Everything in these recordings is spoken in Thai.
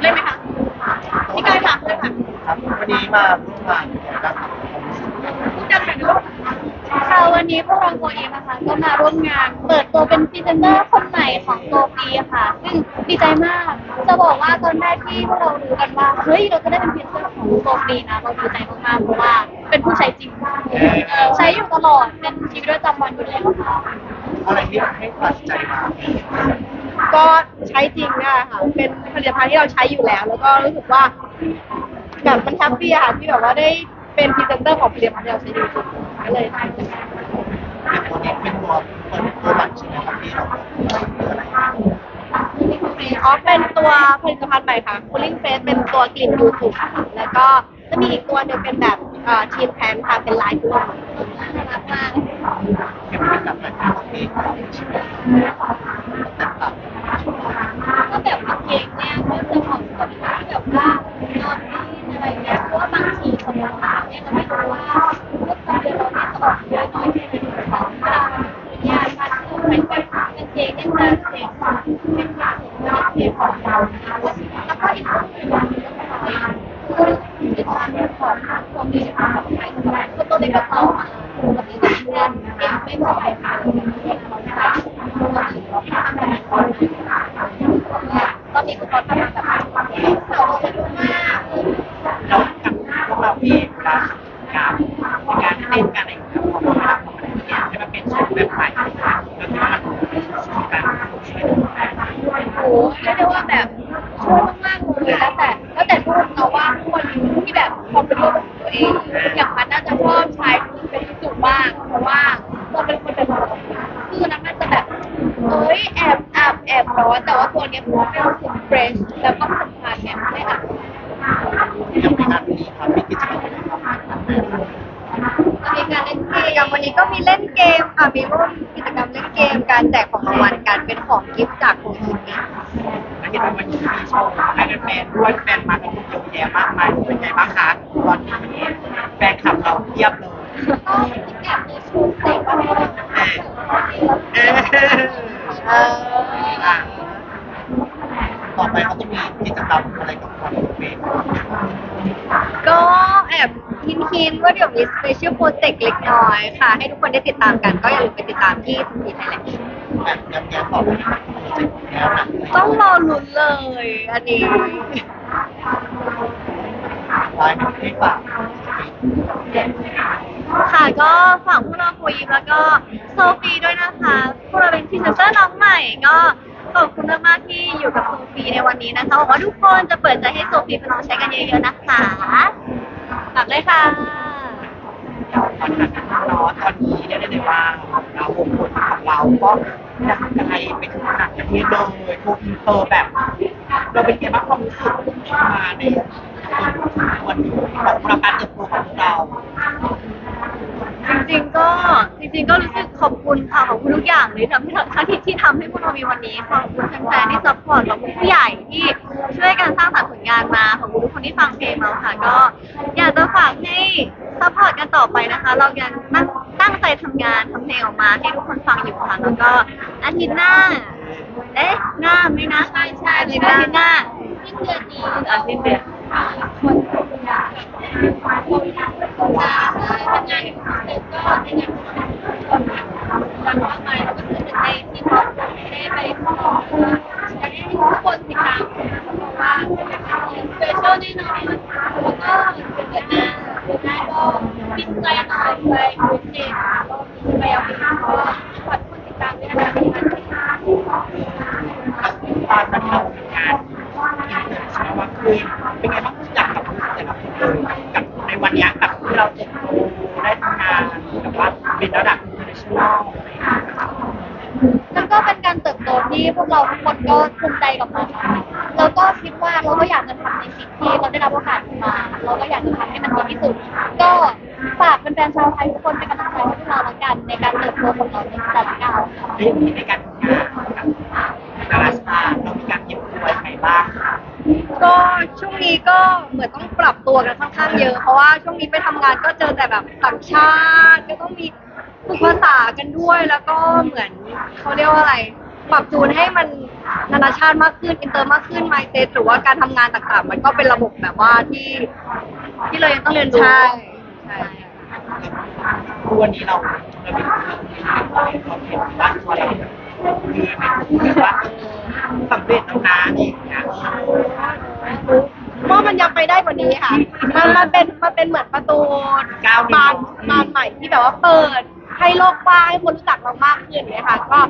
เล่นไหมคะพี่กายค่ะเลยค่ะ วันนี้มาร่วมงานนะครับ พูดกันหน่อยลูก ค่ะ วันนี้พวกเราโกอีนะคะก็มาร่วมงาน เปิดตัวเป็นพรีเซนเตอร์คนใหม่ของโกปีค่ะ ซึ่งดีใจมาก จะบอกว่าตอนแรกที่พวกเรารู้กันว่า เฮ้ยเราจะได้เป็นพรีเซนเตอร์ของโกปีนะ เราดีใจมากๆเพราะว่าเป็นผู้ใช้จริงใช้อยู่ตลอด เป็นชีวิตประจำวันอยู่แล้วค่ะ อะไรที่ทำให้ตัดใจมาก็ใช้จริงเนะคะค่ะ เป็นผลิตภัณฑ์ที่เราใช้อยู่แล้ว แล้วก็รู้สึกว่าแบบมันแฮปปี้อะค่ะที่แบบว่าได้เป็นพรีเซนเตอร์ของผลิตภัณฑ์ที่เราใช้อยู่ก็เลย ตัวนี้เป็นตัวเปิดตัวบัตรใช่ไหมครับที่เราคืออะไรอ๋อเป็นตัวผลิตภัณฑ์ใหม่ค่ะ Cooling Face เป็นตัวกลิ่นยูสุค่ะแล้วก็จะมีอีกตัวหนึ่งเป็นแบบเอ่อทีมแพนค่ะเป็นลายกลุ่มน่ารักมาก ที่มันเป็นแบบแบบที่ใช่ไหมแต่ต่าง ก็แบบว่าเค้กเนี่ยก็จะเหมาะกับคนที่แบบว่านอนไม่อะไรเงี้ยเพราะว่าบางทีสมมติว่าเนี่ยเราไม่รู้ว่าเมื่อตอนเดือนเราเนี่ยจะออกเยอะน้อยแค่ไหนของเราเนี่ยการที่เราใช้ไปกางเกงเนี่ยจะเสียความเป็นการเสียของเราแล้วก็อีกเรื่องหนึ่งคือเป็นการของตัวมีความหมายของคนตัวเล็กกับเราอะปกติเนี่ยเองไม่พอไปค่ะตอนนี้คือเขาทำแบบเขาสนุกมาก แล้วกับพวกเราที่การ การการเต้นกันอะไรอย่างเงี้ยพอเวลาพอมันเปลี่ยนให้มันเป็นชุดแบบใหม่ก็คือว่ามันมีการช่วยดูแลโอ้เรียกได้ว่าแบบชอบมากเลยแล้วแต่แล้วแต่รุ่นเราว่าคนที่แบบพอเป็นรุ่นของตัวเองอย่างมันน่าจะชอบใช้เป็นจุดบ้างเพราะว่าเราเป็นคนแบบคือนั้นมันจะแบบเอ้ยแอบอาบแอบร้อนแต่ว่าตัวเนี้ยมันไม่รู้สึกเฟรชแล้วก็สำคัญเนี่ยไม่อาบยังมีงานนี้ครับมีกิจกรรมอะไรครับ มีการเล่นเกกิจกรรมมวันนี้ก็มีเล่นเกมค่ะมีร่วมกิจกรรมเล่นเกม การแจกของรางวัลกันเป็นของกิฟต์จากโคชิมิแล้วเห็นว่าวันนี้มีโชว์ให้แฟนๆด้วยแฟนมากันเยอะแยะมากมายเป็นไงบ้างคะตอนนี้แฟนคลับเราเทียบเลยก็แอบมีชูเตะว่าไม่ได้เอ๊ะเออ อะต่อไปเขาจะมีกิจกรรมอะไรกับคอนเฟน ก็แอบหินหินๆว่าเดี๋ยว มีสเปเชียลโปรเจกต์เล็กน้อยค่ะ ให้ทุกคนได้ติดตามกัน ก็อย่าลืมไปติดตามที่ทีไทยแลนด์แบบแย้มๆบอกเลยนะครับโปรเจกต์แนวหนังต้องรอลุ้นเลยอันนี้ลายเป็นที่ฝากค่ะก็ฝากพวกเราโคยิมแล้วก็โซฟีด้วยนะคะพวกเราเป็นพรีเซนเตอร์น้องใหม่ก็ขอบคุณมากๆที่อยู่กับโซฟีในวันนี้นะคะหวังว่าทุกคนจะเปิดใจให้โซฟีไปลองใช้กันเยอะๆนะคะฝากเลยค่ะ ตอนนั้นนะคะเนาะตอนนี้เนี่ยได้ว่าเราวงคนของเราก็ดังไกลไปถึงต่างประเทศเลยโทรอินเตอร์แบบ เราเป็นไงบ้างความรู้สึกมาในวันนี้ของประการเติบโตของเราจริงๆก็จริง ๆ ก็รู้สึกขอบคุณค่ะขอบคุณทุกอย่างเลยทำที่ทั้งที่ที่ทำให้พวกเรามีวันนี้ขอบคุณแฟนๆที่ซัพพอร์ตขอบคุณผู้ใหญ่ที่ช่วยกันสร้างสรรค์ผ งานมาขอบคุณทุกคนที่ฟังเพลงเราค่ะ ก็อยากจะฝากให้ซัพพอร์ตกันต่อไปนะคะ เรายังตั้งตั้งใจทำงานทำเพลงออกมาให้ทุกคนฟังอยู่ค่ะแล้วก็อาทิตย์หน้า เอ๊ะหน้าไหม่นะใช่ใช่อาทิตย์หน้าอาทิตย์หน้าที่เดือนนี้อาทิตย์เดียวคนอยากทำงานกับเด็กก็ในงานคนมากมายแล้วก็คือหนึ่งในที่พวกได้ไปขออยากให้ทุกคนติดตามเพราะว่าสเปเชียลแน่นอนแล้วก็เดือนหน้าเดือนหน้าก็บินไกลหน่อยไปคุยเจน ไปเอาไปก็ขอคุณติดตามด้วยนะคะที่มันตอนมันทำงานอินเตอร์เชื่อว่าคือเป็นไงบ้างอยากกับแต่ละคนกับในวันนี้กับที่เราเติบโตได้ทำงานแบบว่าเป็นระดับ international อะไรอย่างเงี้ยครับมันก็เป็นการเติบโตที่พวกเราทุกคนก็ภูมิใจกับมันแล้วก็คิดว่าเราก็อยากจะทำในสิ่งที่เราได้รับโอกาสมา เราก็อยากจะทำให้มันดีที่สุด ก็ฝากแฟนๆชาวไทยทุกคนเป็นกำลังใจ เราละกันในการเติบโตของเราในแต่ละก้าเรื่องในการทำงานกับดาราสตร์เรามีการเก็บตัวยังไงบ้างคะกก็ช่วงนี้ก็เหมือนต้องปรับตัวกันค่อนข้างเยอะ เพราะว่าช่วงนี้ไปทำงานก็เจอแต่แบบต่างชาติก็ต้องมีฝึกภาษากันด้วยแล้วก็เหมือนเขาเรียกว่าอะไรปรับจูนให้มันนานาชาติมากขึ้นอินเตอร์มากขึ้นไมเซ็ตหรือว่าการทำงานต่างๆ มันก็เป็นระบบแบบว่าที่ ที่เรายังต้องเรียนรู้ใช่ใช่ วันนี้เราเราเป็นเราเห็นบ้านตัวเรามีไหมคือว่าสำเร็จแล้วนะนี่อย่างเงี้ยว่ามันยังไปได้กว่านี้ค่ะ มันมันเป็นมันเป็นเหมือนประตูก้าวบานบานใหม่ที่แบบว่าเปิด ให้โลกกว้างให้คนรู้จักเรามากขึ้นเนี่ยค่ะ ก็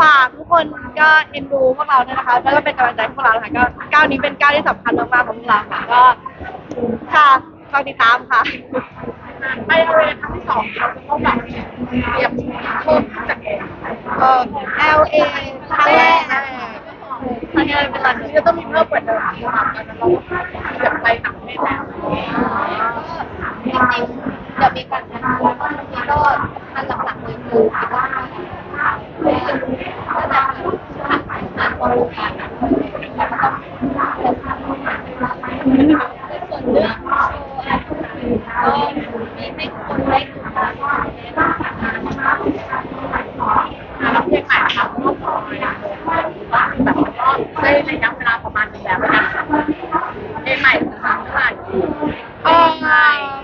ฝากทุกคนก็เอ็นดูพวกเราด้วยนะคะ แล้วก็เป็นกำลังใจให้พวกเรานะคะก็ก้าวนี้เป็นก้าวที่สำคัญมากๆของพวกเราค่ะก็ค่ะฝากติดตามค่ะ เตรียบคุ้มจากเอ่อ LA ครั้งแรกครั้งแรกเป็นรันนี้จะต้องมีเพิ่มกว่าเดิมที่มาตอนนั้นเราแบบไปต่างประเทศแล้วจริงๆเดี๋ยวมีการทำงานแล้วก็บางทีก็ๆเลยคือคิดว่าก็จะผ่านงานโครงการแล้วก็ต้องในส่วนเรื่องโชว์อะไรต่างๆก็มีให้คนได้ดูกัน แล้วเพลงใหม่ค่ะก็พอแบบก็ได้ระยะเวลาประมาณนึงแล้วนะคะเพลงใหม่คือสามเท่าไหร่ เออ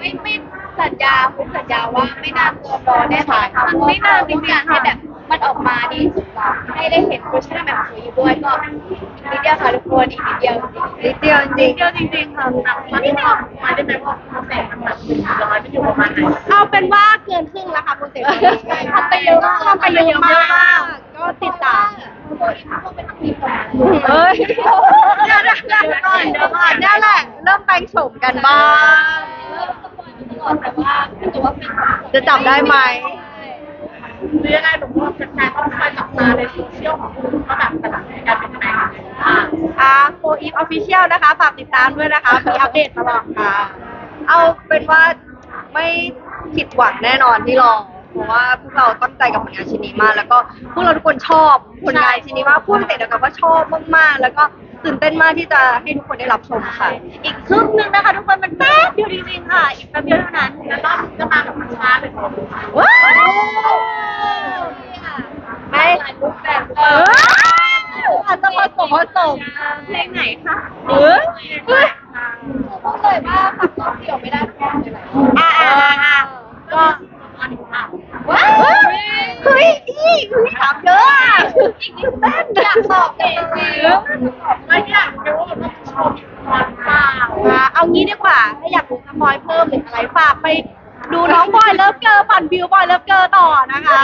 ไม่ไม่สัญญาคุณสัญญาว่าไม่นานเกินรอแน่นอนค่ะมันไม่นานจริงๆให้แบบมันออกมาดีสุดเราให้ได้เห็นเวอร์ชันแบบสวยอยู่ด้วยก็อีกนิดเดียวค่ะทุกคนอีกนิดเดียวจริงนิดเดียวจริงเดียวจริงๆค่ะนับมาได้ไหมมาได้ไหมว่าโปรเซสมันแบบหนึ่งร้อยไม่อยู่ประมาณไหนเอาเป็นว่าเกินครึ่งแล้วค่ะโปรเจกต์นี้ทำไปเยอะมากทำไปเยอะมากก็ติดตามโอ้ยพวกเป็นทำทีมกันเอ้ยเดี๋ยวเดี๋ยวเดี๋ยวก่อนเดี๋ยวก่อนนี่แหละเริ่มแปลงโฉมกันบ้าง สปอยมาตลอดแต่ว่าถ้าเกิดว่าเป็นจะจับได้ไหมหรือยังไงหนูว่าเป็นการต้องคอยจับตาในโซเชียลของคุณว่าแบบแต่ละการเป็นยังไงอ่าโฟอีฟออฟฟิเชียลนะคะ ฝากติดตามด้วยนะคะ มีอัปเดตตลอดค่ะ เอาเป็นว่าไม่ผิดหวังแน่นอนที่รอ เพราะว่าพวกเราตั้งใจกับผลงานชิ้นนี้มาก แล้วก็พวกเราทุกคนชอบผลงานชิ้นนี้มากพูดแต่เดียวกันว่าชอบมากๆ แล้วก็ตื่นเต้นมากที่จะให้ทุกคนได้รับชมค่ะ อีกครึ่งหนึงนะคะทุกคนมันแป๊บเดียวจริงๆค่ะ อีกแป๊บเดียวเท่านั้นแล้วรอบจะมากับมันช้าหรือเปล่าว้าวไม่เอออาจจะผสมผสมเพลงไหนคะเออเฮ้ยพูดเลยว่าขับรถเดี่ยวไม่ได้ทุกคนเลยอ่าอ่าอ่าก็ อันนี้ค่ะ ว้าวเฮ้ย อีเฮ้ยถามเยอะอะอีกนิดเต้นอยากตอบเองจริงไม่อยากรู้ว่ามันชมมันเปล่าอ่าเอางี้ดีกว่า ถ้าอยากรู้สปอยเพิ่มหรืออะไรฝากไปดูน้องบอยเลิฟเกอร์ปั่นวิวบอยเลิฟเกอร์ต่อนะคะ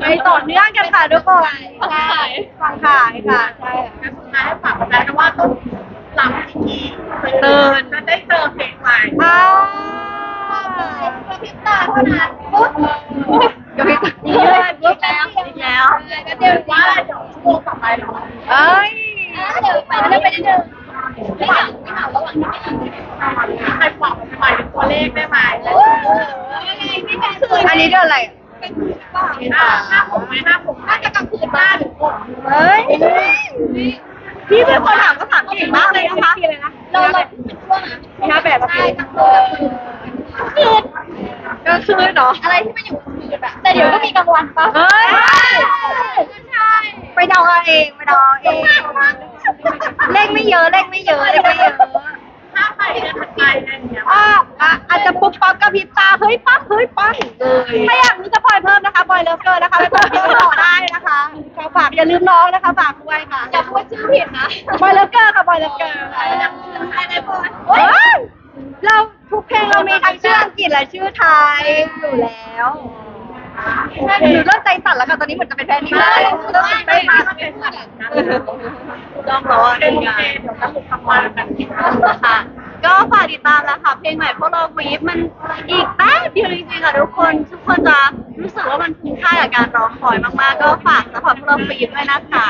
ไปต่อเนื่องกันค่ะทุกคนใช่ฟังขายค่ะใช่งั้นสุดท้ายให้ฝากแฟนๆว่าต้องหลับที่จะได้เจอเพลงใหม่อ้าวกระพริบตาเท่านั้นปุ๊บเดี๋ยวพี่ตัดอีกแล้วอีกแล้วอีกแล้ว ก็เดี๋ยว ว่า ว่า เดี๋ยวชั่วโมงต่อไปเรา เอ้ย เดี๋ยวไปแล้วไปนิดนึงไม่หลังไม่หลังระหว่างที่ไม่หลัง ใครบอกใหม่เป็นตัวเลขได้ไหม ยังไงไม่แบ่งคืน อันนี้เดือนอะไร เป็นคืนเปล่า อ่าห้าผมไหมห้าผมน่าจะกลางคืนบ้านหรือผม เฮ้ย พี่เป็นคนถามก็ถามเก่งมากเลยนะคะ เราเราเป็นช่วงนะ ห้าแปด ใช่ทั้งคืนคืน ก็คือเนาะ อะไรที่มันอยู่กลางคืนอะแต่เดี๋ยวก็มีกลางวันปะเฮ้ย ใช่ไปเดาเอาเองไปเดาเอาเอง เลขไม่เยอะเลขไม่เยอะเลขไม่เยอะถ้าไปเนี่ยมันไปอะไรอย่างเงี้ยอะอะอาจจะปุ๊บปั๊บกระพริบตาเฮ้ยปั๊บเฮ้ยปั๊บเลยถ้าอยากรู้จะปล่อยเพิ่มนะคะบอยเลิฟเกอร์นะคะไปกดติดต่อได้นะคะฝากอย่าลืมน้องนะคะฝากด้วยค่ะอย่าพูดชื่อผิดนะบอยเลิฟเกอร์ค่ะบอยเลิฟเกอร์ใครนะใครนะบอย เฮ้ย เราทุกเพลงเรามีทั้งชื่ออังกฤษและชื่อไทยอยู่แล้วหรือเริ่มใจสั่นแล้วค่ะตอนนี้เหมือนจะเป็นแฟนนี่เลยเริ่มได้ได้มามาก็เป็นขนาดนั้นต้องรอเป็เป็นนงางานนเดี๋ยวก็หลุดทำมาแบบนี้ค่ะก็ฝากติดตามแล้วค่ะเพลงใหม่พวกเราวีฟมันอีกแป๊บเดียวจริงๆค่ะทุกคนทุกคนจะ รู้สึกว่ามันคุ้มค่ากับการรอคอยมากๆ ก็ฝากสปอร์ตพวกเราฟรีด้วยนะคะ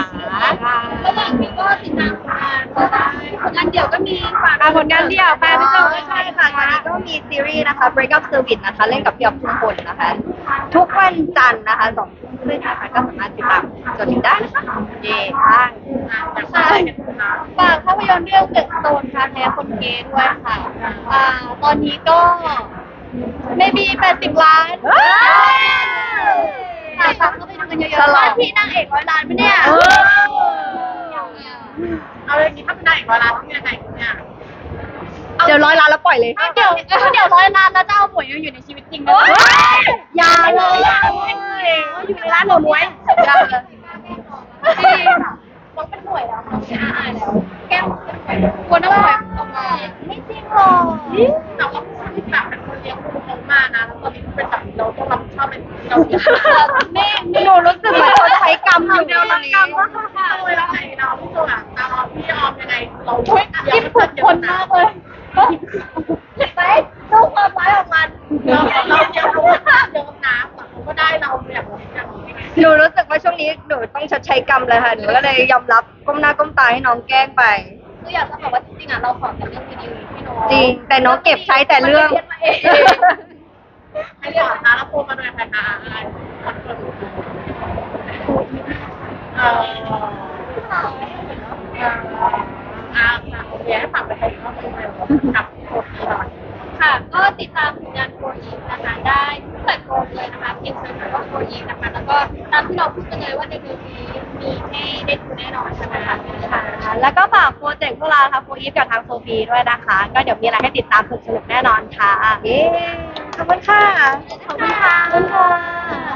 ระหว่างนี้ก็ติดตามผลงานเราได้ผลงานเดี่ยวก็มีฝากค่ะผลงานเดี่ยวค่ะพี่โจก็ใช่ค่ะตอนนี้ก็มีซีรีส์นะคะ Break Up Service นะคะ เล่นกับพี่อ๊อฟทุกคนนะคะ ทุกวันจันทร์นะคะสองทุ่มครึ่งนะคะก็สามารถติดตามจนถึงได้นะคะเย่ค่ะใช่ฝากภาพยนตร์เรื่องเดอะสโตนค่ะแท้คนเกย์ด้วยค่ะอ่าตอนนี้ก็ ไม่มี80 ล้านฝากฝากเข้าไปดูกันเยอะๆว่าที่นางเอกร้อยล้านปะเนี่ยเอาเลยนี้ถ้าเป็นนายเอกร้อยล้านต้องยังไงเนี่ย เดี๋ยวร้อยล้านแล้วปล่อยเลยเดี๋ยวเดี๋ยวร้อยล้านแล้วจะเอาหวยอยู่ในชีวิตจริงไหมอย่าเลยอยู่ในร้านหนูมวยอย่าเลยต้องเป็นหวยแล้วต้องเป็นอาอายแล้ว แก้มเป็นหวยควรต้องหวยออกมาไม่จริงหรอกแต่ว่าผู้ที่แบบ มานะแล้วตอนนี้เป็นแบบเราต้องรับผิดชอบเป็นเราเลี้ยงแม่หนูรู้สึกเหมือนคนใช้กรรมอยู่เดียวรับกรรมก็คือค่ะเลยแล้วไงเราพี่โจอะตาพี่ออมยังไงเราช่วยคิดฝึกคนมากเลยเห็นไหมตู้ความร้ายของมันเราเราเลี้ยงรู้ภาพเดียวกับน้ำแต่ก็ได้เราอย่างอย่างนี้หนูรู้สึกว่าช่วงนี้หนูต้องชดใช้กรรมเลยค่ะ หนูก็เลยยอมรับก้มหน้าก้มตาให้น้องแกล้งไป คืออยากจะบอกว่าจริงๆอะเราขอแต่เรื่องดีๆพี่น้องจริง แต่น้องเก็บใช้แต่เรื่องให้เรียกนะแล้วโทรมาด้วยใครคะอะไรเอออ่าโอเคให้ฝากไปใครเข้าไปเลยกับโคตีหน่อยค่ะ ก็ติดตามผลงานโปรอีกนะคะได้ทุกแพลตฟอร์มเลยนะคะเพียงเซิร์ชคำว่าโปรอีกนะคะ แล้วก็ตามที่เราพูดกันเลยว่าในเดือนนี้มีให้ได้ดูแน่นอนใช่ไหมคะ แล้วก็ฝากโปรเจกต์พวกเราค่ะโฟอีฟกับทางโซฟีด้วยนะคะ ก็เดี๋ยวมีอะไรให้ติดตามสนุกๆแน่นอนค่ะ เย้ขอบคุณค่ะ ขอบคุณค่ะขอบคุณค่ะ